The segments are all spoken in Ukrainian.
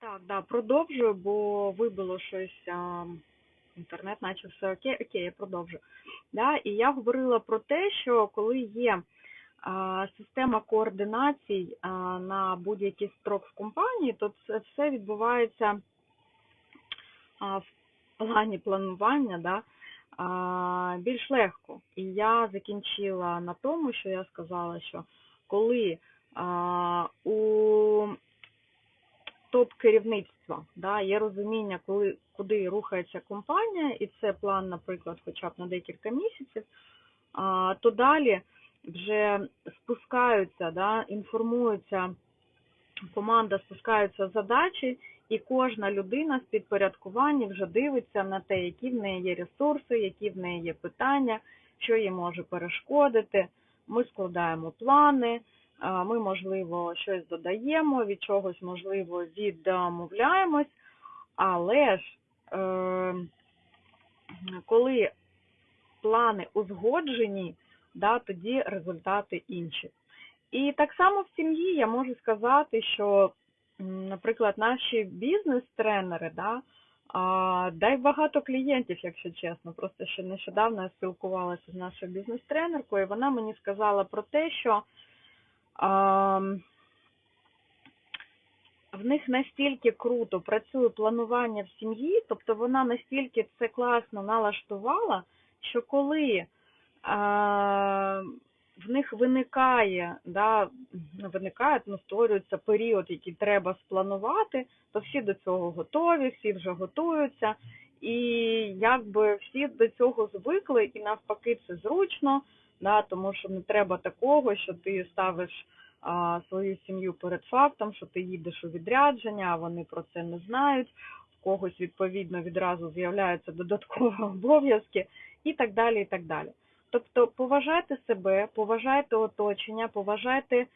Так, да, продовжую, бо вибило щось, а, інтернет, наче все окей, окей, я продовжую. Да, і я говорила про те, що коли є а, система координацій а, на будь-який строк в компанії, то це все відбувається а, в плані планування, да, а, більш легко. І я закінчила на тому, що я сказала, що коли а, у топ-керівництва, да, є розуміння, коли, куди рухається компанія, і це план, наприклад, хоча б на декілька місяців, а, то далі вже спускаються, да, інформуються, команда спускаються задачі, і кожна людина з підпорядкування вже дивиться на те, які в неї є ресурси, які в неї є питання, що їй може перешкодити. Ми складаємо плани, ми, можливо, щось додаємо, від чогось, можливо, відмовляємось, але ж е, коли плани узгоджені, да, тоді результати інші. І так само в сім'ї я можу сказати, що, наприклад, наші бізнес-тренери, да, дай багато клієнтів, якщо чесно. Просто ще нещодавно я спілкувалася з нашою бізнес-тренеркою, і вона мені сказала про те, що в них настільки круто працює планування в сім'ї, тобто вона настільки це класно налаштувала, що коли в них виникає, да, виникає, ну, створюється період, який треба спланувати, то всі до цього готові, всі вже готуються, і якби всі до цього звикли, і навпаки це зручно, да, тому що не треба такого, що ти ставиш а, свою сім'ю перед фактом, що ти їдеш у відрядження, а вони про це не знають, в когось відповідно відразу з'являються додаткові обов'язки і так далі. і так далі. Тобто поважайте себе, поважайте оточення, поважайте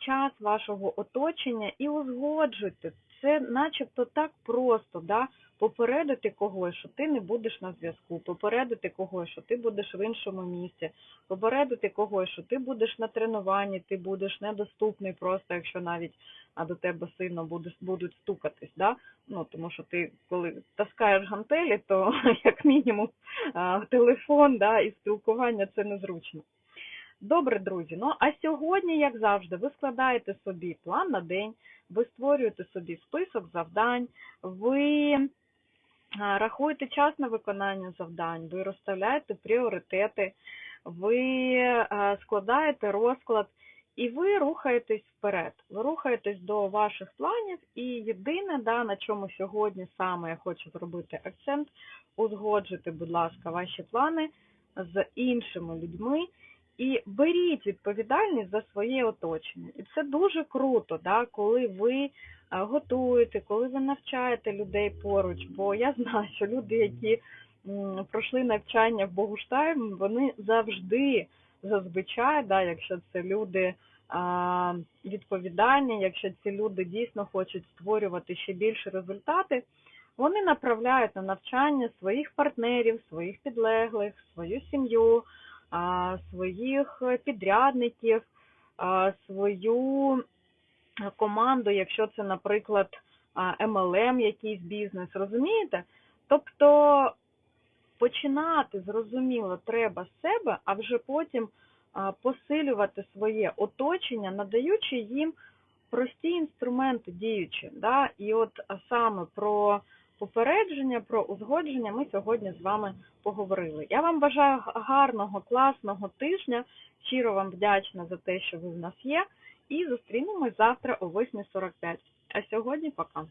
час вашого оточення і узгоджуйте. Це начебто так просто, да? попередити когось, що ти не будеш на зв'язку, попередити когось, що ти будеш в іншому місці, попередити когось, що ти будеш на тренуванні, ти будеш недоступний просто, якщо навіть а до тебе сильно будуть, будуть стукатись. Да? Ну, тому що ти, коли таскаєш гантелі, то як мінімум телефон да, і спілкування це незручно. Добре, друзі. Ну а сьогодні, як завжди, ви складаєте собі план на день, ви створюєте собі список завдань, ви рахуєте час на виконання завдань, ви розставляєте пріоритети, ви складаєте розклад і ви рухаєтесь вперед. Ви рухаєтесь до ваших планів, і єдине, да, на чому сьогодні саме я хочу зробити акцент, узгоджуйте, будь ласка, ваші плани з іншими людьми. І беріть відповідальність за своє оточення. І це дуже круто, да, коли ви е, готуєте, коли ви навчаєте людей поруч. Бо я знаю, що люди, які пройшли навчання в Богуштайм, вони завжди зазвичай, да, якщо це люди відповідальні, якщо ці люди дійсно хочуть створювати ще більше результати, вони направляють на навчання своїх партнерів, своїх підлеглих, свою сім'ю, своїх підрядників, свою команду, якщо це, наприклад, MLM, якийсь бізнес, розумієте? Тобто починати зрозуміло треба з себе, а вже потім посилювати своє оточення, надаючи їм прості інструменти діючі. Да? І от саме про попередження, про узгодження ми сьогодні з вами поговорили. Я вам бажаю гарного, класного тижня. Щиро вам вдячна за те, що ви в нас є. І зустрінемось завтра о 8.45. А сьогодні пока.